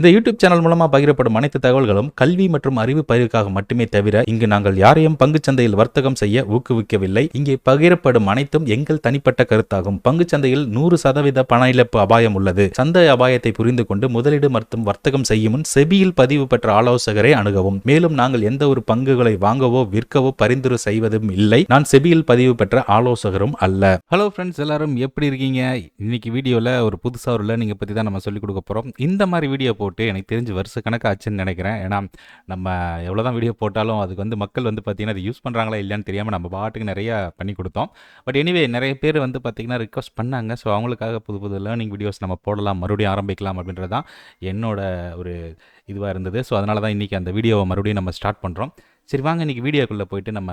இந்த YouTube channel மூலமா பகிரப்படும் அனைத்து தகவல்களும் கல்வி மற்றும் அறிவு பயிர்க்காக மட்டுமே தவிர இங்கு நாங்கள் யாரையும் பங்குச் சந்தையில் வர்த்தகம் செய்ய ஊக்குவிக்கவில்லை. இங்கே பகிரப்படும் அனைத்தும் எங்கள் தனிப்பட்ட கருத்தாகும். பங்குச் சந்தையில் நூறு சதவீத பண இழப்பு அபாயம் உள்ளது. சந்தை அபாயத்தை புரிந்து கொண்டு முதலீடு மற்றும் வர்த்தகம் செய்யும் முன் செபியில் பதிவு பெற்ற ஆலோசகரை அணுகவும். மேலும் நாங்கள் எந்த ஒரு பங்குகளை வாங்கவோ விற்கவோ பரிந்துரை செய்வதும் இல்லை. நான் செபியில் பதிவு பெற்ற ஆலோசகரும் அல்ல. ஹலோ ஃப்ரெண்ட்ஸ் எல்லாரும் எப்படி இருக்கீங்க? இன்னைக்கு வீடியோவில் ஒரு புதுசாக ஒரு லேர்னிங்கை பற்றி தான் நம்ம சொல்லிக் கொடுக்க போகிறோம் இந்த மாதிரி வீடியோ போட்டு எனக்கு தெரிஞ்சு வருஷ கணக்காச்சுன்னு நினைக்கிறேன். ஏன்னா நம்ம எவ்வளோ தான் வீடியோ போட்டாலும் அதுக்கு வந்து மக்கள் வந்து பார்த்திங்கன்னா அது யூஸ் பண்ணுறாங்களா இல்லையான்னு தெரியாமல் நம்ம பாட்டுக்கு நிறையா பண்ணி கொடுத்தோம். பட் எனிவே நிறைய பேர் வந்து பார்த்திங்கன்னா ரிக்வஸ்ட் பண்ணாங்க. ஸோ அவங்களுக்காக புது புது லேர்னிங் வீடியோஸ் நம்ம போடலாம் மறுபடியும் ஆரம்பிக்கலாம் அப்படின்றது தான் என்னோட ஒரு இதுவாக இருந்தது. ஸோ அதனால தான் இன்றைக்கி அந்த வீடியோவை மறுபடியும் நம்ம ஸ்டார்ட் பண்ணுறோம் சரி வாங்க இன்றைக்கி வீடியோக்குள்ளே போயிட்டு நம்ம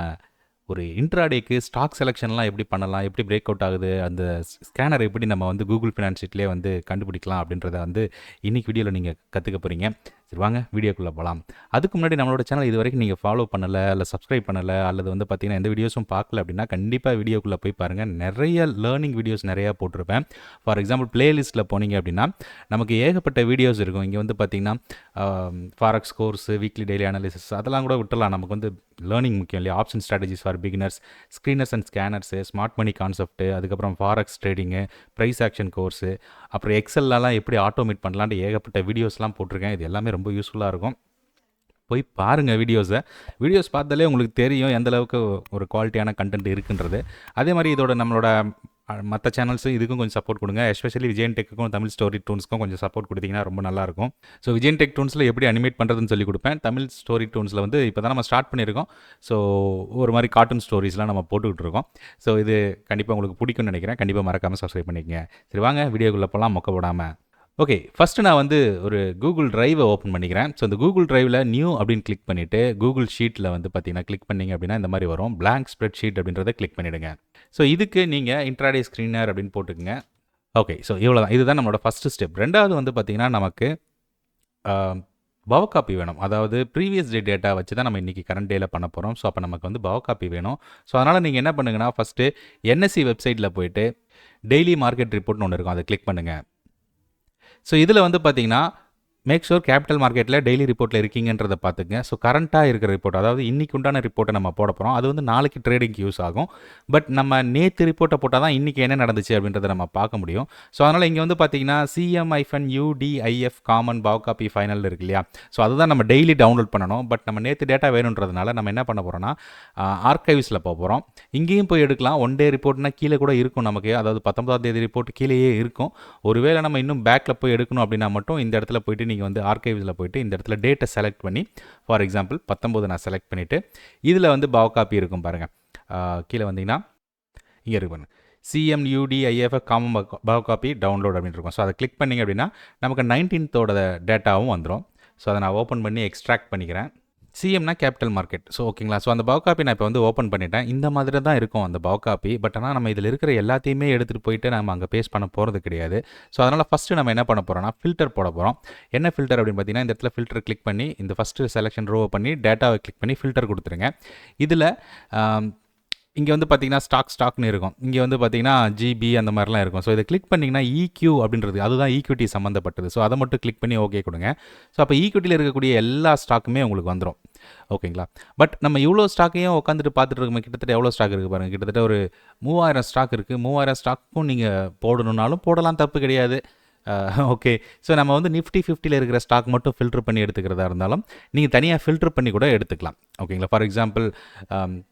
ஒரு இன்ட்ராடேக்கு ஸ்டாக் செலெக்ஷன்லாம் எப்படி பண்ணலாம் எப்படி பிரேக் அவுட் ஆகுது அந்த ஸ்கேனர் எப்படி நம்ம வந்து கூகுள் ஃபினான்ஸ் ஷீட்லேயே வந்து கண்டுபிடிக்கலாம் அப்படின்றத வந்து இன்னைக்கு வீடியோவில் நீங்கள் கற்றுக்க போகிறீங்க சரி வாங்க வீடியோக்குள்ளே போகலாம் அதுக்கு முன்னாடி நம்மளோட சேனல் இது வரைக்கும் நீங்கள் ஃபாலோ பண்ணலை இல்லை சப்ஸ்கிரைப் பண்ணலை அல்லது வந்து பார்த்தீங்கன்னா எந்த வீடியோஸும் பார்க்கல அப்படின்னா கண்டிப்பாக வீடியோக்குள்ளே போய் பாருங்கள் நிறைய லேர்னிங் வீடியோஸ் நிறையா போட்டிருப்பேன். ஃபார் எக்ஸாம்பிள் பிளேலிஸ்ட்டில் போனீங்க அப்படின்னா நமக்கு ஏகப்பட்ட வீடியோஸ் இருக்கும். இங்கே வந்து பார்த்தீங்கன்னா forex course weekly daily analysis அதெல்லாம் கூட விட்டுலாம் நமக்கு வந்து லேர்னிங் முக்கியம் இல்லையா? Option strategies for beginners screeners and scanners smart money concept அதுக்கப்புறம் forex trading price action course அப்புறம் எக்ஸல்லாம் எப்படி ஆட்டோமேட் பண்ணலான்ட்டு ஏகப்பட்ட வீடியோஸ்லாம் போட்டிருக்கேன். இது எல்லாமே ரொம்ப யூஸ்ஃபுல்லாக இருக்கும். போய் பாருங்கள் வீடியோஸை வீடியோஸ் பார்த்தாலே உங்களுக்கு தெரியும் எந்த அளவுக்கு ஒரு குவாலிட்டியான கண்டென்ட் இருக்குன்றது. அதே மாதிரி இதோட நம்மளோட மற்ற சேனல்ஸு இதுக்கும் கொஞ்சம் சப்போர்ட் கொடுங்க. எஸ்பெஷலி விஜயன் டெக்குக்கும் தமிழ் ஸ்டோரி டூன்ஸ்க்கும் கொஞ்சம் சப்போர்ட் கொடுத்தீங்கன்னா ரொம்ப நல்லாயிருக்கும் ஸோ விஜயன் டெக் டூன்ஸில் எப்படி அனிமேட் பண்ணுறதுன்னு சொல்லி கொடுப்பேன். தமிழ் ஸ்டோரி டூன்ஸில் வந்து இப்போ தான் நம்ம ஸ்டார்ட் பண்ணியிருக்கோம். ஸோ ஒரு மாதிரி கார்ட்டூன் ஸ்டோரிஸ்லாம் நம்ம போட்டுக்கிட்டு இருக்கோம். ஸோ இது கண்டிப்பாக உங்களுக்கு பிடிக்கும்னு நினைக்கிறேன். கண்டிப்பாக மறக்காமல் சப்ஸ்கிரைப் பண்ணிக்கங்க. சரி வாங்க. வீடியோக்குள்ளே போகலாம் மொக்க போடாமல் ஓகே ஃபஸ்ட்டு நான் வந்து ஒரு கூகுள் ட்ரைவை ஓப்பன் பண்ணிக்கிறேன். ஸோ இந்த கூகுள் ட்ரைவில் நியூ அப்படின்னு கிளிக் பண்ணிவிட்டு கூகுள் ஷீட்டில் வந்து பார்த்தீங்கன்னா கிளிக் பண்ணிங்க அப்படின்னா இந்த மாதிரி வரும். பிளாங்க் ஸ்ப்ரெட் ஷீட் அப்படின்றத கிளிக் பண்ணிவிடுங்க ஸோ இதுக்கு நீங்கள் இன்ட்ராடே ஸ்க்ரீனர் அப்படின்னு போட்டுக்கோங்க. ஓகே ஸோ இவ்வளோ தான் இதுதான் நம்மளோட ஃபஸ்ட்டு ஸ்டெப் ரெண்டாவது வந்து பார்த்திங்கன்னா நமக்கு பவ காப்பி வேணும். அதாவது ப்ரீவியஸ் டே டேட்டா வச்சு தான் நம்ம இன்றைக்கி கரண்ட் டேயில் பண்ண போகிறோம் ஸோ அப்போ நமக்கு வந்து பவ காப்பி வேணும். ஸோ அதனால் நீங்கள் என்ன பண்ணுங்கன்னா ஃபஸ்ட்டு என்எஸ்சி வெப்சைட்டில் போயிட்டு டெய்லி மார்க்கெட் ரிப்போர்ட்னு ஒன்று இருக்கும். அதை கிளிக் பண்ணுங்கள் ஸோ இதில் வந்து பார்த்திங்கன்னா மேக் ஷூர் கேபிட்டல் மார்க்கெட்டில் டெய்லி ரிப்போர்ட்டில் இருக்கீங்கன்றதை பார்த்துங்க ஸோ கரண்ட்டாக இருக்கிற ரிப்போர்ட் அதாவது இன்றைக்கு உண்டான ரிப்போர்ட்டை நம்ம போட போகிறோம் அது வந்து நாளைக்கு ட்ரேடிங்க்கு யூஸ் ஆகும். பட் நம்ம நேற்று ரிப்போர்ட்டை போட்டால் தான் இன்றைக்கி என்ன நடந்துச்சு அப்படின்றத நம்ம பார்க்க முடியும். ஸோ அதனால் இங்கே வந்து பார்த்தீங்கன்னா CM hyphen UDIF common bhav copy final இருக்கு இல்லையா? ஸோ அதுதான் நம்ம டெய்லி டவுன்லோட் பண்ணணும். பட் நம்ம நேற்று டேட்டா வேணுன்றதுனால நம்ம என்ன பண்ண போகிறோம்னா ஆர்கைவ்ஸில் போக போகிறோம் இங்கேயும் போய் எடுக்கலாம். ஒன் டே ரிப்போர்ட்னா கீழே கூட இருக்கும் நமக்கு. அதாவது பத்தொன்பதாம் தேதி ரிப்போர்ட் கீழேயே இருக்கும். ஒருவேளை நம்ம இன்னும் பேக்கில் போய் எடுக்கணும் அப்படின்னா மட்டும் இந்த இடத்துல போயிட்டு நீங்கள் வந்து ஆர்கைவ்ஸில் போயிட்டு இந்த இடத்துல டேட்டை செலக்ட் பண்ணி ஃபார் எக்ஸாம்பிள் பத்தொம்போது நான் செலக்ட் பண்ணிவிட்டு இதில் வந்து பவ காப்பி இருக்கும் பாருங்கள் கீழே வந்தீங்கன்னா இங்கே இருக்கு பாருங்கள் CM UDIF common bhav copy download அப்படின்னு இருக்கும். ஸோ அதை கிளிக் பண்ணிங்க அப்படின்னா நமக்கு நைன்டீன்த்தோட டேட்டாவும் வந்துடும் ஸோ அதை நான் ஓப்பன் பண்ணி எக்ஸ்ட்ராக்ட் பண்ணிக்கிறேன். சிஎம்னா கேபிட்டல் மார்க்கெட். ஸோ ஓகேங்களா ஸோ அந்த பவ் காப்பி நான் இப்போ வந்து ஓப்பன் பண்ணிட்டேன். இந்த மாதிரி தான் இருக்கும் அந்த பவ் காப்பி. பட் ஆனால் நம்ம இதில் இருக்கிற எல்லாத்தையுமே எடுத்துகிட்டு போயிட்டு நம்ம அங்கே பேஸ்ட் பண்ண போகிறது கிடையாது. ஸோ அதனால் ஃபஸ்ட்டு நம்ம என்ன பண்ண போகிறோம்னா ஃபில்டர் போட போகிறோம் என்ன ஃபில்டர் அப்படின்னு பார்த்தீங்கன்னா இந்த இடத்துல ஃபில்டர் கிளிக் பண்ணி இந்த ஃபஸ்ட்டு செலெக்ஷன் ரோவை பண்ணி டேட்டாவை கிளிக் பண்ணி ஃபில்டர் கொடுத்துருங்க. இதில் இங்கே வந்து பார்த்தீங்கன்னா ஸ்டாக் ஸ்டாக்னு இருக்கும். இங்கே வந்து பார்த்தீங்கன்னா ஜிபி அந்த மாதிரிலாம் இருக்கும். ஸோ இதை கிளிக் பண்ணிங்கன்னா இக்யூ அப்படின்றது அதுதான் ஈக்விட்டி சம்மந்தப்பட்டது ஸோ அதை மட்டும் கிளிக் பண்ணி ஓகே கொடுங்க. ஸோ அப்போ ஈக்விட்டியில் இருக்கக்கூடிய எல்லா ஸ்டாக்குமே உங்களுக்கு வந்துடும் ஓகேங்களா பட் நம்ம இவ்வளோ ஸ்டாக்கையும் உட்காந்துட்டு பார்த்துட்டு இருக்கோம் கிட்டத்தட்ட எவ்வளோ ஸ்டாக் இருக்குது பாருங்கள் கிட்டத்தட்ட ஒரு மூவாயிரம் ஸ்டாக் இருக்குது மூவாயிரம் ஸ்டாக்கும் நீங்கள் போடணுன்னாலும் போடலாம் தப்பு கிடையாது. ஓகே. ஸோ நம்ம வந்து நிஃப்டி ஃபிஃப்டியில் இருக்கிற ஸ்டாக் மட்டும் ஃபில்டர் பண்ணி எடுத்துக்கிறதா இருந்தாலும் நீங்கள் தனியாக ஃபில்டர் பண்ணி கூட எடுத்துக்கலாம். ஓகேங்களா? ஃபார் எக்ஸாம்பிள்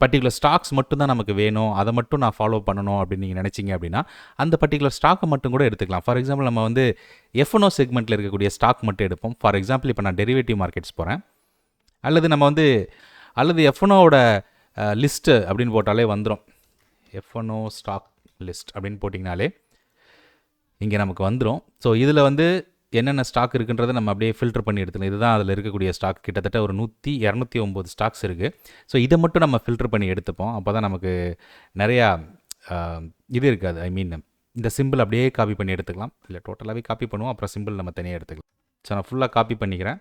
பர்டிகுலர் ஸ்டாக்ஸ் மட்டும் தான் நமக்கு வேணும். அதை மட்டும் நான் ஃபாலோ பண்ணணும் அப்படின்னு நீங்கள் நினச்சிங்க அப்படின்னா அந்த பர்டிகுலர் ஸ்டாக்கை மட்டும் கூட எடுத்துக்கலாம். ஃபார் எக்ஸாம்பிள் நம்ம வந்து எஃப்என்ஓ செக்மெண்ட்டில் இருக்கக்கூடிய ஸ்டாக் மட்டும் எடுப்போம். ஃபார் எக்ஸாம்பிள் இப்போ நான் டெரிவேட்டிவ் மார்க்கெட்ஸ் போகிறேன் அல்லது நம்ம வந்து அல்லது எஃப்என்ஓவோட லிஸ்ட்டு அப்படின்னு போட்டாலே வந்துடும் எஃப்என்ஓ ஸ்டாக் லிஸ்ட் அப்படின்னு போட்டிங்கனாலே இங்கே நமக்கு வந்துடும் ஸோ இதில் வந்து என்னென்ன ஸ்டாக் இருக்குன்றதை நம்ம அப்படியே ஃபில்டர் பண்ணி எடுத்துக்கணும் இதுதான் அதில் இருக்கக்கூடிய ஸ்டாக் கிட்டத்தட்ட ஒரு நூற்றி இரநூத்தி ஒம்பது ஸ்டாக்ஸ் இருக்குது ஸோ இதை மட்டும் நம்ம ஃபில்டர் பண்ணி எடுத்துப்போம். அப்போ தான் நமக்கு நிறையா இது இருக்காது. ஐ மீன் இந்த சிம்பிள் அப்படியே காப்பி பண்ணி எடுத்துக்கலாம். இல்லை டோட்டலாகவே காப்பி பண்ணுவோம். அப்புறம் சிம்பிள் நம்ம தனியாக எடுத்துக்கலாம். ஸோ நான் ஃபுல்லாக காப்பி பண்ணிக்கிறேன்.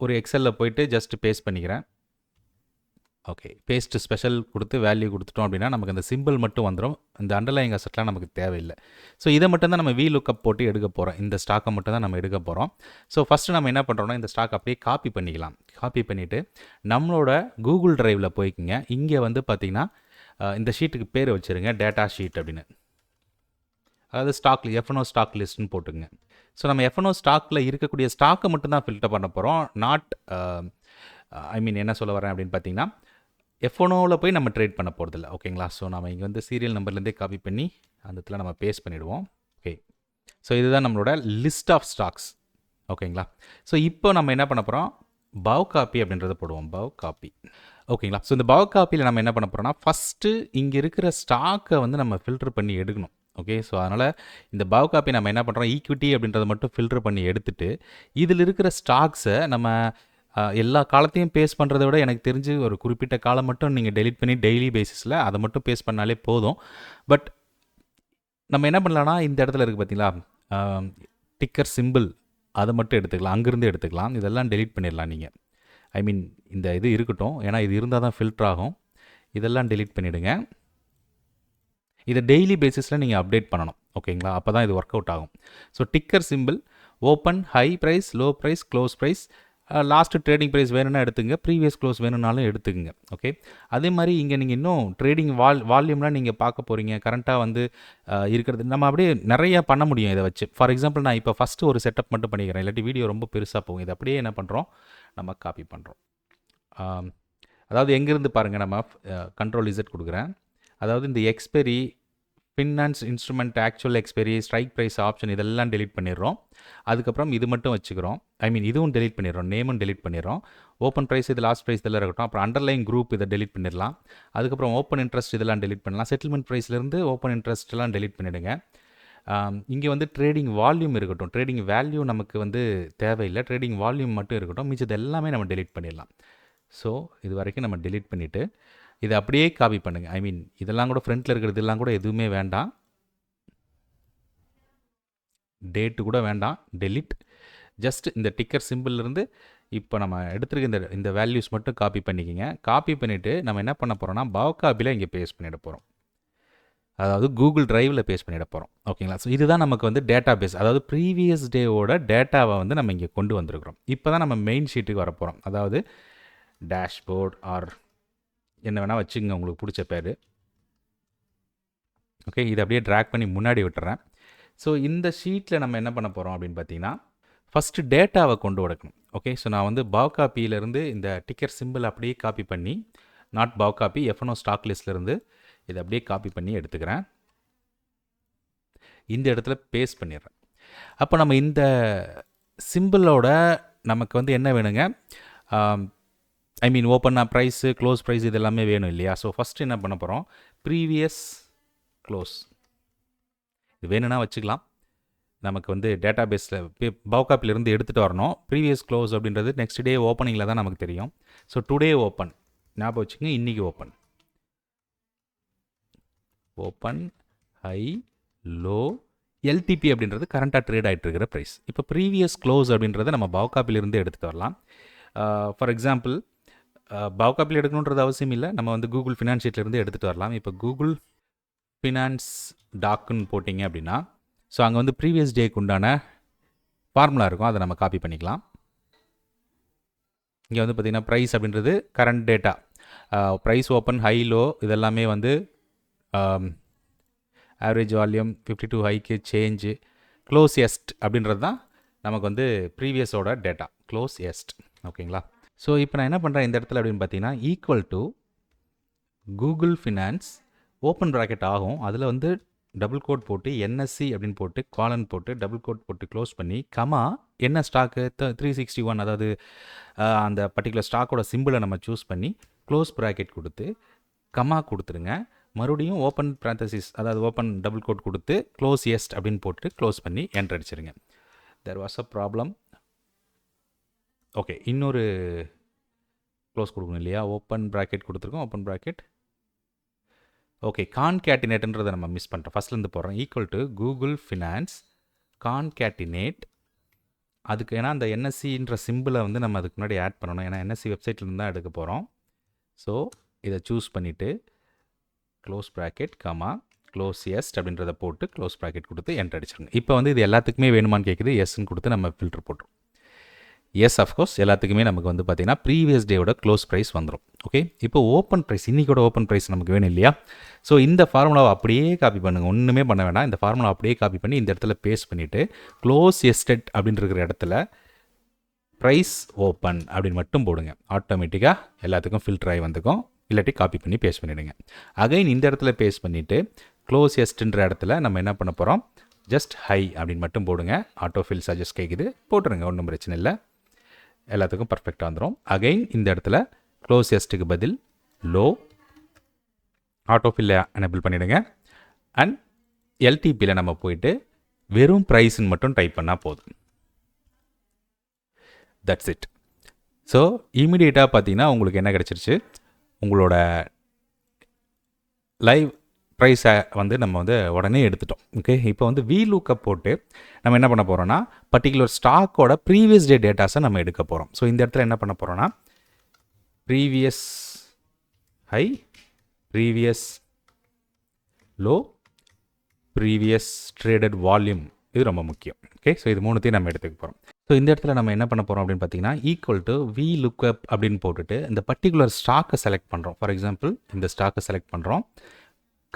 ஒரு எக்ஸலில் போயிட்டு ஜஸ்ட் பேஸ்ட் பண்ணிக்கிறேன். ஓகே பேஸ்ட்டு ஸ்பெஷல் கொடுத்து வேல்யூ கொடுத்துட்டோம் அப்படின்னா நமக்கு அந்த சிம்பிள் மட்டும் வந்துடும் இந்த அண்டர்லைங் அசட்லாம் நமக்கு தேவையில்லை. ஸோ இதை மட்டும் தான் நம்ம வி லுக்கப் போட்டு எடுக்க போகிறோம் இந்த ஸ்டாக்கை மட்டும் தான் நம்ம எடுக்க போகிறோம் ஸோ ஃபஸ்ட்டு நம்ம என்ன பண்ணுறோம்னா இந்த ஸ்டாக் அப்படியே காப்பி பண்ணிக்கலாம். காப்பி பண்ணிவிட்டு நம்மளோட கூகுள் ட்ரைவில் போய்க்குங்க. இங்கே வந்து பார்த்திங்கன்னா இந்த ஷீட்டுக்கு பேர் வச்சுருங்க. டேட்டா ஷீட் அப்படின்னு. அதாவது ஸ்டாக் எஃப்என்ஓ ஸ்டாக் லிஸ்ட்னு போட்டுங்க ஸோ நம்ம எஃப்என்ஓ ஸ்டாக்கில் இருக்கக்கூடிய ஸ்டாக்கை மட்டும் தான் ஃபில்டர் பண்ண போகிறோம் நாட் ஐ மீன் என்ன சொல்ல வரேன் அப்படின்னு பார்த்தீங்கன்னா எஃப்ஒனோவில் போய் நம்ம ட்ரேட் பண்ண போகிறதில்ல ஓகேங்களா ஸோ நம்ம இங்கே வந்து சீரியல் நம்பர்லேருந்தே காப்பி பண்ணி அந்த இடத்துல நம்ம பேஸ்ட் பண்ணிவிடுவோம் ஓகே ஸோ இதுதான் நம்மளோட லிஸ்ட் ஆஃப் ஸ்டாக்ஸ் ஓகேங்களா ஸோ இப்போ நம்ம என்ன பண்ண போகிறோம் பவ் காப்பி அப்படின்றத போடுவோம். பவ் காப்பி ஓகேங்களா ஸோ இந்த பவ் காப்பியில் நம்ம என்ன பண்ண போகிறோம்னா ஃபஸ்ட்டு இங்கே இருக்கிற ஸ்டாக்கை வந்து நம்ம ஃபில்டர் பண்ணி எடுக்கணும். ஓகே ஸோ அதனால் இந்த பவ் காப்பி நம்ம என்ன பண்ணுறோம் ஈக்விட்டி அப்படின்றத மட்டும் ஃபில்டர் பண்ணி எடுத்துட்டு இதில் இருக்கிற ஸ்டாக்ஸை நம்ம எல்லா காலத்தையும் பேஸ் பண்ணுறத விட எனக்கு தெரிஞ்சு ஒரு குறிப்பிட்ட காலம் மட்டும் நீங்கள் டெலிட் பண்ணி டெய்லி பேசிஸில் அதை மட்டும் பேஸ் பண்ணாலே போதும். பட் நம்ம என்ன பண்ணலாம்னா இந்த இடத்துல இருக்குது பார்த்தீங்களா டிக்கர் சிம்பிள் அதை மட்டும் எடுத்துக்கலாம். அங்கேருந்து எடுத்துக்கலாம். இதெல்லாம் டெலிட் பண்ணிடலாம் நீங்கள் ஐ மீன் இந்த இது இருக்கட்டும். ஏன்னா இது இருந்தால் தான் ஃபில்டர் ஆகும். இதெல்லாம் டெலீட் பண்ணிவிடுங்க இதை டெய்லி பேசிஸில் நீங்கள் அப்டேட் பண்ணணும். ஓகேங்களா அப்போ தான் இது ஒர்க் அவுட் ஆகும். So ticker symbol open high price low price close price last trading price வேணும்னா எடுத்துங்க ப்ரீவியஸ் க்ளோஸ் வேணும்னாலும் எடுத்துக்கங்க. ஓகே அதே மாதிரி இங்கே நீங்கள் இன்னும் ட்ரேடிங் வால் வால்யூம்லாம் நீங்கள் பார்க்க போகிறீங்க கரண்ட்டாக வந்து இருக்கிறது. நம்ம அப்படியே நிறையா பண்ண முடியும் இதை வச்சு. ஃபார் எக்ஸாம்பிள் நான் இப்போ ஃபஸ்ட்டு ஒரு செட்டப் மட்டும் பண்ணிக்கிறேன். இல்லாட்டி வீடியோ ரொம்ப பெருசாக போகும். இதை அப்படியே என்ன பண்ணுறோம் நம்ம காப்பி பண்ணுறோம் அதாவது எங்கேருந்து பாருங்கள் நம்ம கண்ட்ரோல் இசட் கொடுக்குறேன். அதாவது இந்த expiry finance instrument actual expiry strike price option இதெல்லாம் டெலிட் பண்ணிடுறோம். அதுக்கப்புறம் இது மட்டும் வச்சுக்கிறோம். ஐ மீன் இதுவும் டெலிட் பண்ணிடுறோம். நேமும் டெலிட் பண்ணிடுறோம். ஓப்பன் ப்ரைஸ் இது லாஸ்ட் ப்ரைஸ் இதெல்லாம் இருக்கட்டும். அப்புறம் அண்டர்லைன் குரூப் இதை டெலிட் பண்ணிடலாம். அதுக்கப்புறம் ஓப்பன் இன்ட்ரெஸ்ட் இதெல்லாம் டெலிட் பண்ணலாம். செட்டில்மெண்ட் ப்ரைஸ்லேருந்து ஓப்பன் இன்ட்ரெஸ்ட்லாம் டெலிட் பண்ணிவிடுங்க இங்கே வந்து ட்ரேடிங் வால்யூம் இருக்கட்டும். ட்ரேடிங் வேல்யூ நமக்கு வந்து தேவையில்லை. ட்ரேடிங் வால்யூம் மட்டும் இருக்கட்டும். மிச்சது எல்லாமே நம்ம டெலிட் பண்ணிடலாம். ஸோ இது வரைக்கும் நம்ம டெலீட் பண்ணிவிட்டு இதை அப்படியே காப்பி பண்ணுங்கள் ஐ மீன் இதெல்லாம் கூட ஃப்ரண்ட்டில் இருக்கிறது எல்லாம் கூட எதுவுமே வேண்டாம். டேட்டு கூட வேண்டாம். டெலிட் ஜஸ்ட் இந்த டிக்கர் இருந்து இப்போ நம்ம எடுத்துருக்க இந்த இந்த வேல்யூஸ் மட்டும் காப்பி பண்ணிக்கோங்க. காப்பி பண்ணிவிட்டு நம்ம என்ன பண்ண போகிறோம்னா பவ் காப்பியில் இங்கே பேஸ்ட் பண்ணிட போகிறோம் அதாவது கூகுள் டிரைவில் பேஸ்ட் பண்ணிட போகிறோம் ஓகேங்களா ஸோ இதுதான் நமக்கு வந்து டேட்டா பேஸ் அதாவது ப்ரீவியஸ் டேவோட டேட்டாவை வந்து நம்ம இங்கே கொண்டு வந்திருக்கிறோம். இப்போ தான் நம்ம மெயின் ஷீட்டுக்கு வர போகிறோம் அதாவது டேஷ்போர்ட் ஆர் என்ன வேணால் வச்சுங்க உங்களுக்கு பிடிச்ச பேர். ஓகே இதை அப்படியே ட்ராக் பண்ணி முன்னாடி விட்டுறேன். ஸோ இந்த ஷீட்டில் நம்ம என்ன பண்ண போகிறோம் அப்படின்னு பார்த்தீங்கன்னா ஃபஸ்ட்டு டேட்டாவை கொண்டு வடக்கணும் ஓகே ஸோ நான் வந்து பாவ் காப்பியிலேருந்து இந்த டிக்கர் சிம்பிள் அப்படியே காப்பி பண்ணி not bhav copy FNO stock லிஸ்ட்லேருந்து இதை அப்படியே காப்பி பண்ணி எடுத்துக்கிறேன். இந்த இடத்துல பேஸ்ட் பண்ணிடுறேன். அப்போ நம்ம இந்த சிம்பிளோட நமக்கு வந்து என்ன வேணுங்க? ஐ மீன் ஓப்பனாக ப்ரைஸு க்ளோஸ் ப்ரைஸ் இது எல்லாமே வேணும் இல்லையா? ஸோ ஃபஸ்ட்டு என்ன பண்ண போகிறோம் ப்ரீவியஸ் க்ளோஸ் இது வேணும்னா வச்சுக்கலாம். நமக்கு வந்து டேட்டா பேஸில் பவுகாப்பிலிருந்து எடுத்துகிட்டு வரணும். ப்ரீவியஸ் க்ளோஸ் அப்படின்றது நெக்ஸ்ட் டே ஓப்பனிங்கில் தான் நமக்கு தெரியும். ஸோ டுடே ஓப்பன் ஞாபகம் வச்சுங்க இன்றைக்கி open open high low LTP அப்படின்றது கரண்ட்டாக ட்ரேட் ஆகிட்டு இருக்கிற ப்ரைஸ் இப்போ ப்ரீவியஸ் க்ளோஸ் அப்படின்றத நம்ம பவுகாப்பிலிருந்து எடுத்துகிட்டு வரலாம். ஃபார் எக்ஸாம்பிள் பாவ்காப்பில் எடுக்கணுன்றது அவசியம் இல்லை. நம்ம வந்து கூகுள் ஃபினான்ஸ் ஷீட்லேருந்து எடுத்துகிட்டு வரலாம். இப்போ கூகுள் ஃபினான்ஸ் டாக்குன்னு போட்டிங்க அப்படின்னா ஸோ அங்கே வந்து ப்ரீவியஸ் டேக்கு உண்டான ஃபார்முலா இருக்கும். அதை நம்ம காப்பி பண்ணிக்கலாம். இங்கே வந்து பார்த்திங்கன்னா ப்ரைஸ் அப்படின்றது current data price open high low இதெல்லாமே வந்து ஆவரேஜ் வால்யூம் ஃபிஃப்டி டூ ஹைக்கு சேஞ்சு க்ளோஸ் எஸ்ட் அப்படின்றது தான் நமக்கு வந்து ப்ரீவியஸோட டேட்டா க்ளோஸ் எஸ்ட் ஓகேங்களா ஸோ இப்போ நான் என்ன பண்ணுறேன் இந்த இடத்துல அப்படின்னு பார்த்தீங்கன்னா equal to Google finance open bracket ஆகும். அதில் வந்து டபுள் கோட் போட்டு என்எஸ்சி அப்படின்னு போட்டு காலன் போட்டு டபுள் கோட் போட்டு க்ளோஸ் பண்ணி கமா என்ன ஸ்டாக்கு த்ரீ சிக்ஸ்டி ஒன் அதாவது அந்த பர்டிகுலர் ஸ்டாக்கோட சிம்பிளை நம்ம சூஸ் பண்ணி க்ளோஸ் ப்ராக்கெட் கொடுத்து கமா கொடுத்துருங்க. மறுபடியும் ஓப்பன் ப்ராந்தசிஸ் அதாவது ஓப்பன் டபுள் கோட் கொடுத்து க்ளோஸ் எஸ்ட் அப்படின்னு போட்டு க்ளோஸ் பண்ணி enter அடிச்சிருங்க. There was a problem okay இன்னொரு க்ளோஸ் கொடுக்கணும் இல்லையா? ஓப்பன் ப்ராக்கெட் கொடுத்துருக்கோம் ஓப்பன் ப்ராக்கெட் ஓகே கான்கேட்டினேட்ன்றதை நம்ம மிஸ் பண்ணுறோம் ஃபஸ்ட்லேருந்து போடுறோம். Equal to Google finance concatenate அதுக்கு ஏன்னா அந்த என்எஸ்சின்ற சிம்பிளை வந்து நம்ம அதுக்கு முன்னாடி ஆட் பண்ணணும். ஏன்னா என்எஸ்சி வெப்சைட்லேருந்து தான் எடுக்க போகிறோம் ஸோ இதை சூஸ் பண்ணிவிட்டு க்ளோஸ் ப்ராக்கெட் கமா க்ளோஸ் எஸ்ட் அப்படின்றத போட்டு க்ளோஸ் ப்ராக்கெட் கொடுத்து என்ட்ரு அடிச்சிருங்க. இப்போ வந்து இது எல்லாத்துக்குமே வேணுமான்னு கேட்குது எஸ்ன்னு கொடுத்து நம்ம ஃபில்டர் போட்டுரும். எஸ் அஃப்கோர்ஸ் எல்லாத்துக்குமே நமக்கு வந்து பார்த்திங்கன்னா ப்ரீவியஸ் டேவோட க்ளோஸ் ப்ரைஸ் வந்துடும் ஓகே இப்போ ஓப்பன் ப்ரைஸ் இன்றைக்கோட ஓப்பன் ப்ரைஸ் நமக்கு வேணும் இல்லையா? ஸோ இந்த ஃபார்முலாவை அப்படியே காப்பி பண்ணுங்கள் ஒன்றுமே பண்ண வேணாம். இந்த ஃபார்முலா அப்படியே காப்பி பண்ணி இந்த இடத்துல பேஸ்ட் பண்ணிவிட்டு க்ளோஸ் எஸ்டெட் அப்படின்னு இருக்கிற இடத்துல ப்ரைஸ் ஓப்பன் அப்படின்னு மட்டும் போடுங்க. ஆட்டோமேட்டிக்காக எல்லாத்துக்கும் ஃபில்டர் ஆகி வந்துக்கும். இல்லாட்டி காப்பி பண்ணி பேஸ்ட் பண்ணிவிடுங்க அகைன் இந்த இடத்துல பேஸ்ட் பண்ணிவிட்டு க்ளோஸ் எஸ்ட்ன்ற இடத்துல நம்ம என்ன பண்ண போகிறோம் ஜஸ்ட் ஹை அப்படின்னு மட்டும் போடுங்க. ஆட்டோ ஃபில் சஜஸ்ட் கேட்குது போட்டுருங்க. ஒன்றும் பிரச்சனை இல்லை. எல்லாத்துக்கும் பர்ஃபெக்டாக வந்துடும் அகைன் இந்த இடத்துல க்ளோசியஸ்ட்டுக்கு பதில் லோ ஆட்டோஃபில்ல எனபிள் பண்ணிவிடுங்க அண்ட் எல்டிபியில் நம்ம போயிட்டு வெறும் ப்ரைஸ்ன்னு மட்டும் டைப் பண்ணால் போதும். தட்ஸ் இட் ஸோ இமீடியட்டாக பார்த்தீங்கன்னா உங்களுக்கு என்ன கிடச்சிருச்சு? உங்களோட லைவ் ப்ரைஸை வந்து நம்ம வந்து உடனே எடுத்துட்டோம். ஓகே இப்போ வந்து வி லூக்கப் போட்டு நம்ம என்ன பண்ண போகிறோம்னா பர்டிகுலர் ஸ்டாக்கோட ப்ரீவியஸ் டே டேட்டாஸை நம்ம எடுக்க போகிறோம் ஸோ இந்த இடத்துல என்ன பண்ண போகிறோம்னா previous high previous low previous traded volume இது ரொம்ப முக்கியம். ஓகே ஸோ இது மூணுத்தையும் நம்ம எடுத்துக்க போகிறோம் ஸோ இந்த இடத்துல நம்ம என்ன பண்ண போகிறோம் அப்படின்னு பார்த்தீங்கன்னா ஈக்குவல் டு வி லுக்அப் அப்படின்னு போட்டுட்டு இந்த பர்டிகுலர் ஸ்டாக்கை செலக்ட் பண்ணுறோம் ஃபார் எக்ஸாம்பிள் இந்த ஸ்டாக்கை செலக்ட் பண்ணுறோம்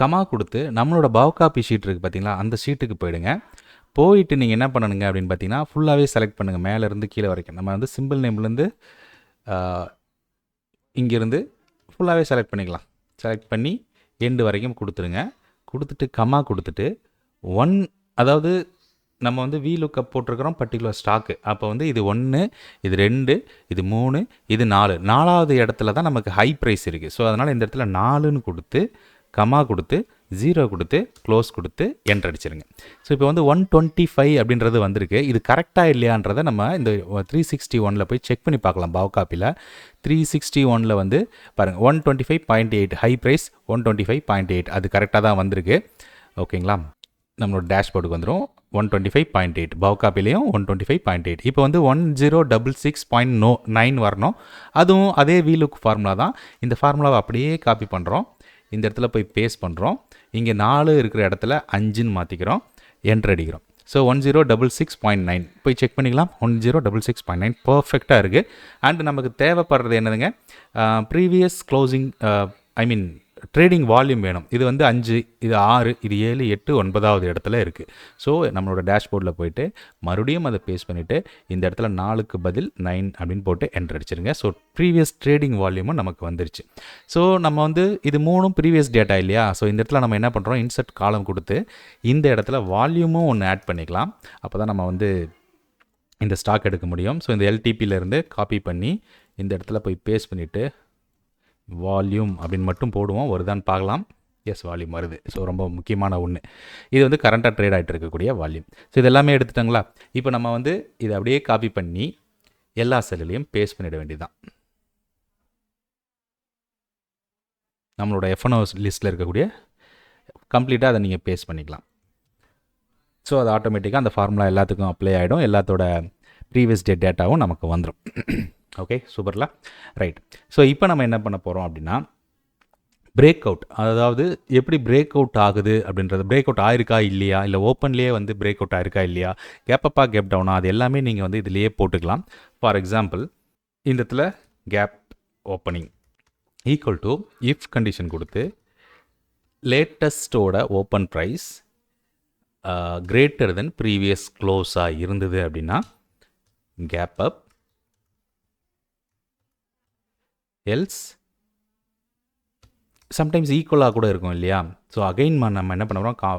கமா கொடுத்து நம்மளோட பவுகாப்பி ஷீட் இருக்குது பார்த்தீங்களா அந்த ஷீட்டுக்கு போயிடுங்க. போயிட்டு நீங்கள் என்ன பண்ணணுங்க அப்படின்னு பார்த்தீங்கன்னா ஃபுல்லாகவே செலக்ட் பண்ணுங்கள் மேலேருந்து கீழே வரைக்கும். நம்ம வந்து சிம்பிள் நேம்லேருந்து இங்கேருந்து ஃபுல்லாகவே செலக்ட் பண்ணிக்கலாம். செலக்ட் பண்ணி எண்டு வரைக்கும் கொடுத்துருங்க கொடுத்துட்டு கமா கொடுத்துட்டு ஒன் அதாவது நம்ம வந்து வி லுக்கப் போட்டிருக்கிறோம் பர்டிகுலர் ஸ்டாக்கு அப்போ வந்து இது ஒன்று இது ரெண்டு இது மூணு இது நாலு. நாலாவது இடத்துல தான் நமக்கு ஹை ப்ரைஸ் இருக்குது ஸோ அதனால் இந்த இடத்துல நாலுன்னு கொடுத்து கமா கொடுத்து ஜீரோ கொடுத்து க்ளோஸ் கொடுத்து என்ட்ரு அடிச்சிருங்க. ஸோ இப்போ வந்து ஒன் டுவெண்ட்டி ஃபைவ் அப்படின்றது வந்திருக்கு. இது கரெக்டாக இல்லையான்றதை நம்ம இந்த த்ரீ சிக்ஸ்டி ஒனில் போய் செக் பண்ணி பார்க்கலாம் பாவ் காப்பியில் த்ரீ சிக்ஸ்டி ஒனில் வந்து பாருங்கள் one twenty five point eight high price one twenty five point eight அது கரெக்டாக தான் வந்திருக்கு. ஓகேங்களா? நம்மளோட டேஷ்போர்டுக்கு வந்துடும் one twenty five point eight பவுகாப்பிலையும் one twenty five point eight இப்போ வந்து one zero double six point no nine வரணும். அதுவும் அதே வீலுக் ஃபார்முலா தான். இந்த ஃபார்முலாவை அப்படியே காப்பி பண்ணுறோம் இந்த இடத்துல போய் பேஸ்ட் பண்ணுறோம் இங்கே நாலு இருக்கிற இடத்துல அஞ்சுன்னு மாற்றிக்கிறோம் என்ட்ரு அடிக்கிறோம். So one zero double six point nine போய் செக் பண்ணிக்கலாம். One zero double six point nine பர்ஃபெக்டாக இருக்குது அண்ட் நமக்கு தேவைப்படுறது என்னதுங்க? Previous closing I mean trading volume வேணும். இது வந்து அஞ்சு இது ஆறு இது ஏழு எட்டு ஒன்பதாவது இடத்துல இருக்குது ஸோ நம்மளோட டேஷ்போர்டில் போயிட்டு மறுபடியும் அதை பேஸ் பண்ணிவிட்டு இந்த இடத்துல நாலுக்கு பதில் நைன் அப்படின்னு போட்டு என்ட்ரு அடிச்சிருங்க. ஸோ ப்ரீவியஸ் ட்ரேடிங் வால்யூமும் நமக்கு வந்துருச்சு. ஸோ நம்ம வந்து இது மூணும் ப்ரீவியஸ் டேட்டா இல்லையா? ஸோ இந்த இடத்துல நம்ம என்ன பண்ணுறோம் இன்சர்ட் காலம் கொடுத்து இந்த இடத்துல வால்யூமும் ஒன்று ஆட் பண்ணிக்கலாம். அப்போ தான் நம்ம வந்து இந்த ஸ்டாக் எடுக்க முடியும். ஸோ இந்த எல்டிபியிலேருந்து காப்பி பண்ணி இந்த இடத்துல போய் பேஸ்ட் பண்ணிவிட்டு வால்யூம் அப்படின்னு மட்டும் போடுவோம். வருதான்னு பார்க்கலாம். எஸ் வால்யூம் வருது. ஸோ ரொம்ப முக்கியமான ஒன்று இது வந்து கரண்ட்டாக ட்ரேட் ஆகிட்டு இருக்கக்கூடிய வால்யூம். ஸோ இது எல்லாமே எடுத்துட்டாங்களா? இப்போ நம்ம வந்து இதை அப்படியே காப்பி பண்ணி எல்லா செல்லுலையும் பேஸ்ட் பண்ணிட வேண்டியதுதான். நம்மளோட எஃப்என்ஓ லிஸ்ட்டில் இருக்கக்கூடிய கம்ப்ளீட்டாக அதை நீங்கள் பேஸ்ட் பண்ணிக்கலாம். ஸோ அது ஆட்டோமேட்டிக்காக அந்த ஃபார்முலா எல்லாத்துக்கும் அப்ளை ஆகிடும் எல்லாத்தோட ப்ரீவியஸ் டே டேட்டாவும் நமக்கு வந்துடும் ஓகே சூப்பர்ல. ரைட் ஸோ இப்போ நம்ம என்ன பண்ண போகிறோம் அப்படின்னா பிரேக் அவுட் அதாவது எப்படி பிரேக் அவுட் ஆகுது அப்படின்றது பிரேக் அவுட் ஆயிருக்கா இல்லையா? இல்லை ஓப்பன்லேயே வந்து பிரேக் அவுட் ஆயிருக்கா இல்லையா? கேப் அப்பா கேப் டவுனா அது எல்லாமே நீங்கள் வந்து இதுலேயே போட்டுக்கலாம். ஃபார் எக்ஸாம்பிள் இந்த இடத்துல gap opening equal to if condition கொடுத்து லேட்டஸ்ட்டோட open price greater than previous க்ளோஸாக இருந்தது அப்படின்னா கேப் அப் எல்ஸ் சம்டைம்ஸ் ஈக்குவலாக கூட இருக்கும் இல்லையா? ஸோ அகைன் நம்ம என்ன பண்ண போகிறோம் கா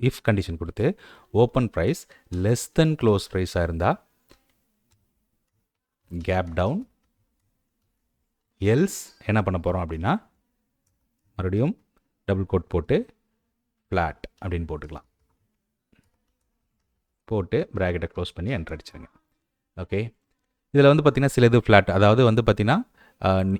இஃப் கண்டிஷன் கொடுத்து open price less than close ப்ரைஸாக இருந்தால் கேப் டவுன் எல்ஸ் என்ன பண்ண போகிறோம் அப்படின்னா மறுபடியும் டபுள் கோட் போட்டு ஃப்ளாட் அப்படின்னு போட்டுக்கலாம். போட்டு ப்ராக்கெட்டை க்ளோஸ் பண்ணி என்ட்ரு அடிச்சிருங்க. ஓகே இதில் வந்து பார்த்திங்கன்னா சிலது ஃப்ளாட் அதாவது வந்து பார்த்திங்கன்னா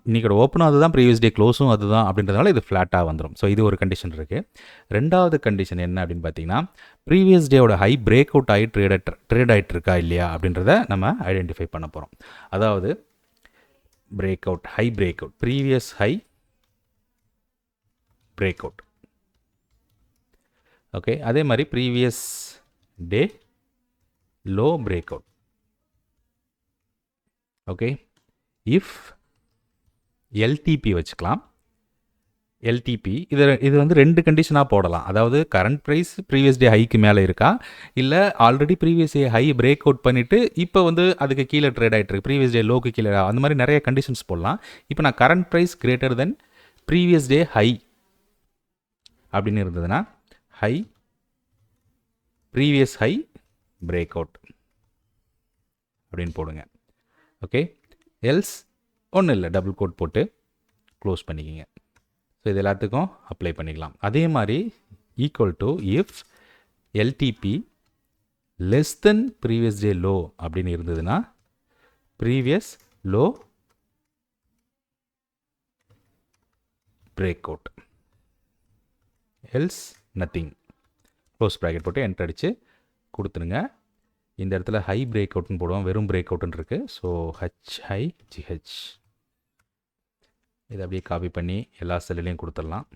இன்றைக்கோட ஓப்பனும் அதுதான் ப்ரீவியஸ் டே க்ளோஸும் அதுதான் அப்படின்றதுனால இது ஃப்ளாட்டாக வந்துடும் ஸோ இது ஒரு கண்டிஷன் இருக்குது ரெண்டாவது கண்டிஷன் என்ன அப்படின்னு பார்த்தீங்கன்னா ப்ரீவியஸ் டேவோட ஹை பிரேக் அவுட் ஆகி ட்ரேட் ட்ரேட் ஆகிட்டு இருக்கா இல்லையா அப்படின்றத நம்ம ஐடென்டிஃபை பண்ண போகிறோம் அதாவது break out high break out previous high break out okay அதே மாதிரி previous day low break out okay if LTP வச்சுக்கலாம். எல்டிபி இது இது வந்து ரெண்டு கண்டிஷனாக போடலாம். அதாவது கரண்ட் ப்ரைஸ் ப்ரீவியஸ் டே ஹைக்கு மேலே இருக்கா? இல்லை already previous day high break out பண்ணிவிட்டு இப்போ வந்து அதுக்கு கீழே ட்ரேட் ஆகிட்டு இருக்கு ப்ரீவியஸ் டே லோக்கு கீழே. அந்த மாதிரி நிறைய கண்டிஷன்ஸ் போடலாம். இப்போ நான் current price greater than previous day high அப்படின்னு இருந்ததுன்னா high previous high break out அப்படின்னு போடுங்க. ஓகே எல்ஸ் ஒன்றும் இல்லை டபுள் கோட் போட்டு க்ளோஸ் பண்ணிக்கிங்க. ஸோ இது எல்லாத்துக்கும் அப்ளை பண்ணிக்கலாம். அதே மாதிரி equal to if LTP less than previous day low அப்படின்னு இருந்ததுன்னா previous low break out else nothing close bracket போட்டு என்டர் அடித்து கொடுத்துருங்க இந்த இடத்துல ஹை பிரேக் அவுட்னு போடுவோம். வெறும் பிரேக் அவுட்னு இருக்குது ஸோ ஹச் ஹை ஜிஹெச் இதை அப்படியே காப்பி பண்ணி எல்லா செல்லுலேயும் கொடுத்துடலாம்.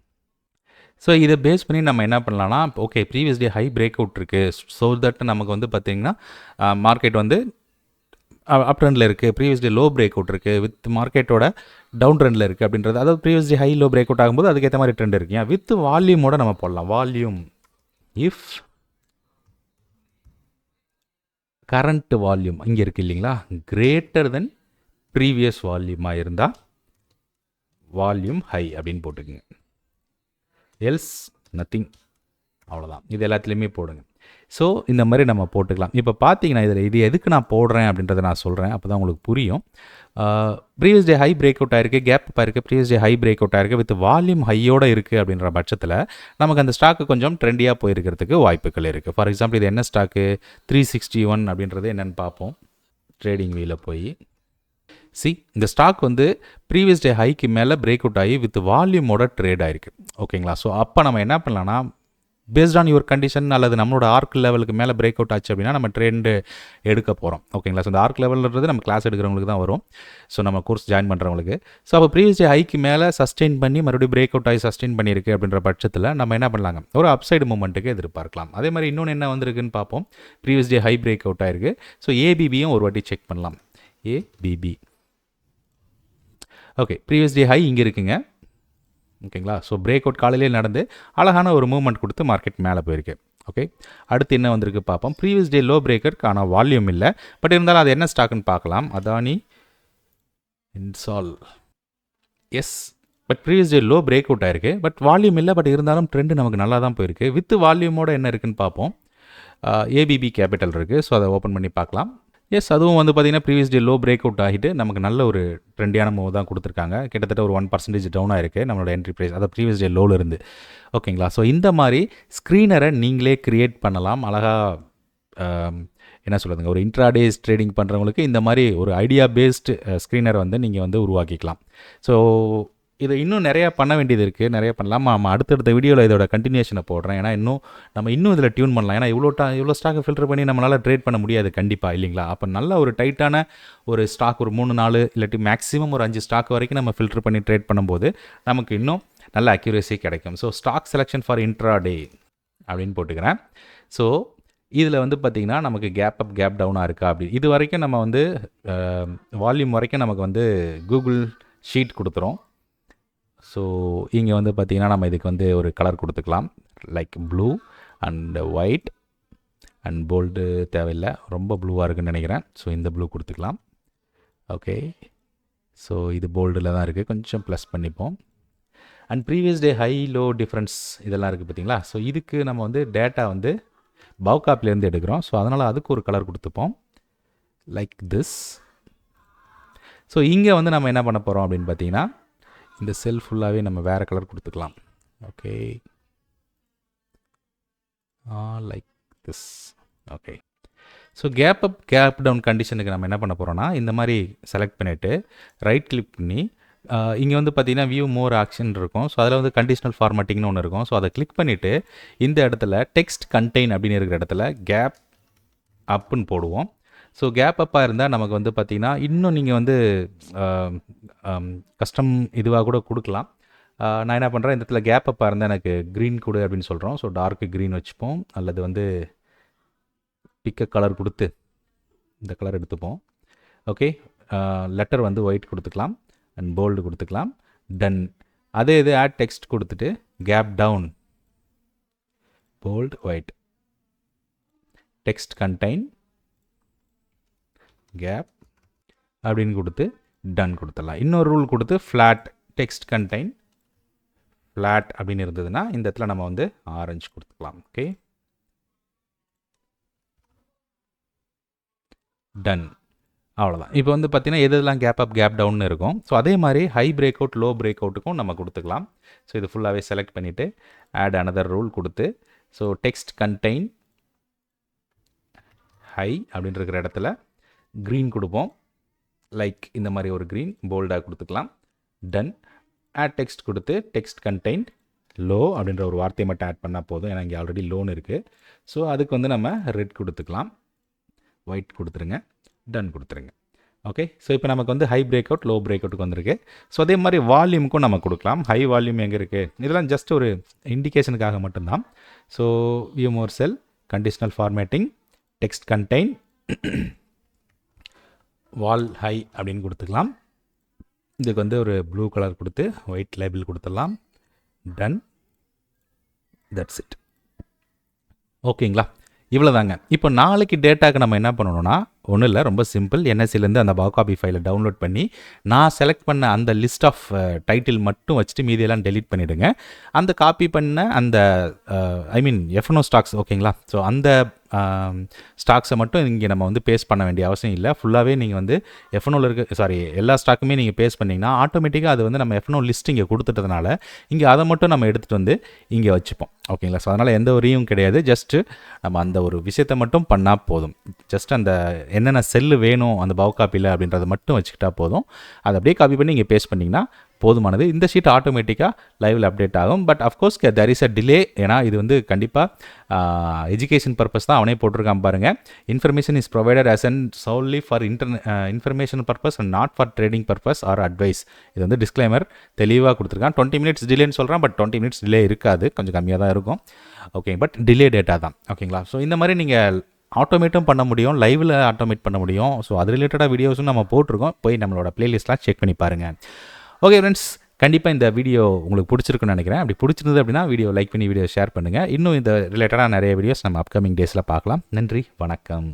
ஸோ இதை பேஸ் பண்ணி நம்ம என்ன பண்ணலாம்னா okay previous day high break out இருக்குது ஸோ தட் நமக்கு வந்து பார்த்திங்கன்னா மார்க்கெட் வந்து அப் ட்ரெண்டில் இருக்குது previous day low break out இருக்குது வித் மார்க்கெட்டோட டவுன் ட்ரெண்டில் இருக்குது அப்படின்றது. அதாவது previous day high low break out ஆகும்போது அதுக்கேற்ற மாதிரி ட்ரெண்ட் இருக்கு. வித் வால்யூமோட நம்ம போடலாம். வால்யூம் இஃப் கரண்ட் வால்யூம் இங்கே இருக்குது இல்லைங்களா? கிரேட்டர் தென் ப்ரீவியஸ் வால்யூமாக இருந்தால் வால்யூம் ஹை அப்படின்னு போட்டுக்குங்க. எல்ஸ் நத்திங் அவ்வளோதான் இது எல்லாத்துலேயுமே போடுங்க. ஸோ இந்த மாதிரி நம்ம போட்டுக்கலாம். இப்போ பார்த்தீங்கன்னா இதில் இது எதுக்கு நான் போடுறேன் அப்படின்றத நான் சொல்கிறேன் அப்போ தான் உங்களுக்கு புரியும். Previous day high break out ஆயிருக்கு கேப் இருக்குது previous day high break out ஆயிருக்கு வித் வால்யூம் ஹையோட இருக்குது அப்படின்ற பட்சத்தில் நமக்கு அந்த ஸ்டாக்கு கொஞ்சம் ட்ரெண்டியாக போயிருக்கிறதுக்கு வாய்ப்புகள் இருக்குது ஃபார் எக்ஸாம்பிள் இது என்ன ஸ்டாக்கு த்ரீ சிக்ஸ்டி ஒன் அப்படின்றது என்னென்னு பார்ப்போம் ட்ரேடிங் வீல போய். சி இந்த ஸ்டாக் வந்து ப்ரீவியஸ் டே ஹைக்கு மேலே பிரேக் அவுட் ஆகி வித் வால்யூமோட ட்ரேட் ஆயிருக்கு. ஓகேங்களா ஸோ அப்போ நம்ம என்ன பண்ணலாம்னா பேஸ்ட் ஆன் யுவர் கண்டிஷன் அல்லது நம்மளோட ஆர்க் லெவலுக்கு மேலே பிரேக் அவுட் ஆச்சு அப்படின்னா நம்ம ட்ரெண்டு எடுக்க போகிறோம் ஓகேங்களா ஸோ இந்த ஆர்க் லெவல்ன்றது நம்ம கிளாஸ் எடுக்கிறவங்களுக்கு தான் வரும். ஸோ நம்ம கோர்ஸ் ஜாயின் பண்ணுறவங்களுக்கு ஸோ அப்போ ப்ரீவியஸ் டே ஹைக்கு மேலே சஸ்டெயின் பண்ணி மறுபடியும் பிரேக் அவுட் ஆகி சஸ்டெயின் பண்ணியிருக்கு அப்படின்ற பட்சத்தில் நம்ம என்ன பண்ணலாங்க? ஒரு அப்சைடு மூமெண்ட்டுக்கு எதிர்பார்க்கலாம். அதே மாதிரி இன்னொன்று என்ன வந்திருக்குன்னு பார்ப்போம். Previous day high break out ஆயிருக்கு ஸோ ஏபிபியும் ஒரு வாட்டி செக் பண்ணலாம். ABB okay previous day high இங்கே இருக்குங்க. ஓகேங்களா? ஸோ பிரேக் அவுட் காலையிலே நடந்து அழகான ஒரு மூவ்மெண்ட் கொடுத்து மார்க்கெட் மேலே போயிருக்கு. ஓகே அடுத்து என்ன வந்திருக்கு பார்ப்போம். ப்ரீவியஸ் டே லோ பிரேக்கருக்கான வால்யூம் இல்லை. பட் இருந்தாலும் அது என்ன ஸ்டாக்குன்னு பார்க்கலாம். Adani Ensol yes but previous day low break out ஆயிருக்கு. பட் வால்யூம் இல்லை. பட் இருந்தாலும் ட்ரெண்டு நமக்கு நல்லா தான் போயிருக்கு. வித் வால்யூமோட என்ன இருக்குன்னு பார்ப்போம். ஏபிபி கேபிட்டல் இருக்குது ஸோ அதை ஓப்பன் பண்ணி பார்க்கலாம். எஸ் அதுவும் வந்து பார்த்திங்கன்னா previous day low break out ஆகிட்டு நமக்கு நல்ல ஒரு ட்ரெண்டியான மூவ் தான் கொடுத்துருக்காங்க. கிட்டத்தட்ட ஒரு ஒன் பர்சன்டேஜ் டவுன் ஆயிருக்கு நம்மளோட என்ட்ரி ப்ரைஸ் அதாவது ப்ரீவியஸ் டே லோவில் இருந்து. ஓகேங்களா ஸோ இந்த மாதிரி ஸ்க்ரீனரை நீங்களே க்ரியேட் பண்ணலாம். அழகாக என்ன சொல்கிறதுங்க ஒரு இன்ட்ராடேஸ் ட்ரேடிங் பண்ணுறவங்களுக்கு இந்த மாதிரி ஒரு ஐடியா பேஸ்டு ஸ்க்ரீனர் வந்து நீங்கள் வந்து உருவாக்கிக்கலாம். ஸோ இதை இன்னும் நிறையா பண்ண வேண்டியது இருக்குது நிறைய பண்ணலாம். நம்ம அடுத்தடுத்த வீடியோவில் இதோட கண்டினியூஷனை போடுறேன். ஏன்னா இன்னும் நம்ம இன்னும் இதில் டியூன் பண்ணலாம். ஏன்னா இவ்வளோ டா இவ்வளோ ஸ்டாக்கை ஃபில்டர் பண்ணி நம்மளால் ட்ரேட் பண்ண முடியாது கண்டிப்பாக இல்லைங்களா? அப்போ நல்ல ஒரு டைட்டான ஒரு ஸ்டாக் ஒரு மூணு நாலு இல்லாட்டி மேக்ஸிமம் ஒரு அஞ்சு ஸ்டாக் வரைக்கும் நம்ம ஃபில்டர் பண்ணி ட்ரேட் பண்ணும்போது நமக்கு இன்னும் நல்ல அக்யூரேசி கிடைக்கும். So stock selection for intraday அப்படின்னு போட்டுக்கிறேன். ஸோ இதில் வந்து பார்த்திங்கன்னா நமக்கு கேப் அப் கேப் டவுனாக இருக்கா? அப்படி. இது வரைக்கும் நம்ம வந்து வால்யூம் வரைக்கும் நமக்கு வந்து கூகுள் ஷீட் கொடுத்துரும். ஸோ இங்கே வந்து பார்த்திங்கன்னா நம்ம இதுக்கு வந்து ஒரு கலர் கொடுத்துக்கலாம். Like blue and white and bold தேவையில்லை. ரொம்ப ப்ளூவாக இருக்குன்னு நினைக்கிறேன். ஸோ இந்த ப்ளூ கொடுத்துக்கலாம். ஓகே ஸோ இது போல்டில் தான் இருக்குது கொஞ்சம் ப்ளஸ் பண்ணிப்போம். And previous day high low difference இதெல்லாம் இருக்குது பார்த்தீங்களா ஸோ இதுக்கு நம்ம வந்து டேட்டா வந்து பவுகாப்லேருந்து எடுக்கிறோம். ஸோ அதனால் அதுக்கு ஒரு கலர் கொடுத்துப்போம். லைக் திஸ் ஸோ இங்கே வந்து நம்ம என்ன பண்ண போகிறோம் அப்படின்னு பார்த்தீங்கன்னா இந்த செல் ஃபுல்லாகவே நம்ம வேறு கலர் கொடுத்துக்கலாம். Okay like this okay so gap up gap down கண்டிஷனுக்கு நம்ம என்ன பண்ண போகிறோன்னா இந்த மாதிரி செலக்ட் பண்ணிவிட்டு ரைட் கிளிக் பண்ணி ah, இங்கே வந்து பார்த்தீங்கன்னா வியூ மோர் ஆக்ஷன் இருக்கும். ஸோ அதில் வந்து கண்டிஷனல் ஃபார்மேட்டிங்னு ஒன்று இருக்கும். ஸோ அதை கிளிக் பண்ணிவிட்டு இந்த இடத்துல டெக்ஸ்ட் கண்டெயின் அப்படின்னு இருக்கிற இடத்துல கேப் அப்புன்னு போடுவோம். ஸோ கேப் அப்பாக இருந்தால் நமக்கு வந்து பார்த்திங்கன்னா இன்னும் நீங்கள் வந்து கஸ்டம் இதுவாக கூட கொடுக்கலாம். நான் என்ன பண்ணுறேன் இந்த இடத்துல கேப் அப்பாக இருந்தால் எனக்கு க்ரீன் கொடு அப்படின்னு சொல்கிறோம் ஸோ டார்க்கு க்ரீன் வச்சுப்போம். அல்லது வந்து பிக்க கலர் கொடுத்து இந்த கலர் எடுத்துப்போம். ஓகே லெட்டர் வந்து ஒயிட் கொடுத்துக்கலாம். அண்ட் போல்டு கொடுத்துக்கலாம். டன் அதே இது ஆட் டெக்ஸ்ட் கொடுத்துட்டு gap down bold white text contain gap அப்படின்னு கொடுத்து டன் கொடுத்துடலாம். இன்னொரு ரூல் கொடுத்து ஃப்ளாட் டெக்ஸ்ட் கண்டெயின் ஃப்ளாட் அப்படின்னு இருந்ததுன்னா இந்த இடத்துல நம்ம வந்து ஆரஞ்சு கொடுத்துக்கலாம் ஓகே டன் அவ்வளோதான் இப்போ வந்து பார்த்தீங்கன்னா எது எதெல்லாம் கேப் அப் கேப் டவுன் இருக்கும். ஸோ அதே மாதிரி high break out low break அவுட்டுக்கும் நம்ம கொடுத்துக்கலாம். ஸோ இது ஃபுல்லாகவே செலக்ட் பண்ணிவிட்டு ஆட் அனதர் ரூல் கொடுத்து ஸோ டெக்ஸ்ட் கண்டெயின் ஹை அப்படின்னு இருக்கிற இடத்துல க்ரீன் கொடுப்போம். லைக் இந்த மாதிரி ஒரு க்ரீன் போல்டாக கொடுத்துக்கலாம். டன் ஆட் டெக்ஸ்ட் கொடுத்து டெக்ஸ்ட் கண்டெயின் லோ அப்படின்ற ஒரு வார்த்தையை மட்டும் ஆட் பண்ணால் போதும். ஏன்னா இங்கே ஆல்ரெடி லோன் இருக்குது ஸோ அதுக்கு வந்து நம்ம ரெட் கொடுத்துக்கலாம். ஒயிட் கொடுத்துருங்க. டன் கொடுத்துருங்க. ஓகே ஸோ இப்போ நமக்கு வந்து high break out low break அவுட்டுக்கு வந்திருக்கு. ஸோ அதே மாதிரி வால்யூமுக்கும் நம்ம கொடுக்கலாம். ஹை வால்யூம் எங்கே இருக்குது இதெல்லாம் ஜஸ்ட் ஒரு இண்டிகேஷனுக்காக மட்டும்தான். So view more cell conditional formatting text contain value high அப்படின்னு கொடுத்துக்கலாம். இதுக்கு வந்து ஒரு ப்ளூ கலர் கொடுத்து ஒயிட் லேபிள் கொடுத்துடலாம். டன் தட்ஸ் இட் ஓகேங்களா? இவ்வளோதாங்க இப்போ நாளைக்கு டேட்டாக்கு நம்ம என்ன பண்ணணும்னா ஒன்றும் இல்லை ரொம்ப சிம்பிள் என்எஸ்சிலேருந்து அந்த பாகாபி ஃபைலை டவுன்லோட் பண்ணி நான் செலக்ட் பண்ண அந்த லிஸ்ட் ஆஃப் டைட்டில் மட்டும் வச்சுட்டு மீதியெல்லாம் டெலீட் பண்ணிவிடுங்க அந்த காப்பி பண்ண அந்த ஐ மீன் எஃப்னோ ஸ்டாக்ஸ் ஓகேங்களா? ஸோ அந்த ஸ்டாக்ஸை மட்டும் இங்கே நம்ம வந்து பேஸ் பண்ண வேண்டிய அவசியம் இல்லை. ஃபுல்லாகவே நீங்கள் வந்து எஃப்னோவில் இருக்க சாரி எல்லா ஸ்டாக்குமே நீங்கள் பேஸ் பண்ணிங்கன்னா ஆட்டோமேட்டிக்காக அது வந்து நம்ம எஃப்னோ லிஸ்ட் இங்கே கொடுத்துட்டதுனால இங்கே அதை மட்டும் நம்ம எடுத்துகிட்டு வந்து இங்கே வச்சுப்போம். ஓகேங்களா ஸோ அதனால் எந்த வரியும் கிடையாது. ஜஸ்ட்டு நம்ம அந்த ஒரு விஷயத்தை மட்டும் பண்ணால் போதும். ஜஸ்ட் அந்த என்னென்ன செல்லு வேணும் அந்த பவு காப்பியில் அப்படின்றத மட்டும் வச்சுக்கிட்டா போதும். அதை அப்படியே காப்பி பண்ணி இங்கே பேஸ்ட் பண்ணிங்கன்னா போதுமானது. இந்த ஷீட் ஆட்டோமேட்டிக்காக லைவில் அப்டேட் ஆகும். But of course there is a delay ஏன்னா இது வந்து கண்டிப்பாக எஜுகேஷன் பர்பஸ் தான் அவனே போட்டிருக்கான் பாருங்கள் information is provided as and solely for inter information purpose and not for trading purpose or advice இது வந்து டிஸ்க்ளைமர் தெளிவாக கொடுத்துருக்கான். டுவெண்ட்டி மினிட்ஸ் டிலேன்னு சொல்கிறான் பட் டுவெண்ட்டி மினிட்ஸ் டிலே இருக்காது. கொஞ்சம் கம்மியாக தான் இருக்கும். ஓகே பட் டிலே டேட்டா தான். ஓகேங்களா ஸோ இந்த மாதிரி நீங்கள் ஆட்டோமேட்டும் பண்ண முடியும். லைவில் ஆட்டோமேட் பண்ண முடியும். ஸோ அது ரிலேட்டடாக வீடியோஸும் நம்ம போட்டிருக்கோம். போய் நம்மளோட ப்ளேலிஸ்ட்லாம் செக் பண்ணி பாருங்கள் ஓகே ஃப்ரெண்ட்ஸ் கண்டிப்பாக இந்த வீடியோ உங்களுக்கு பிடிச்சிருக்குன்னு நினைக்கிறேன். அப்படி பிடிச்சிருந்தது அப்படின்னா வீடியோ லைக் பண்ணி வீடியோ ஷேர் பண்ணுங்கள் இன்னும் இந்த ரிலேட்டடாக நிறைய வீடியோஸ் நம்ம அப்கமிங் டேஸில் பார்க்கலாம். நன்றி வணக்கம்.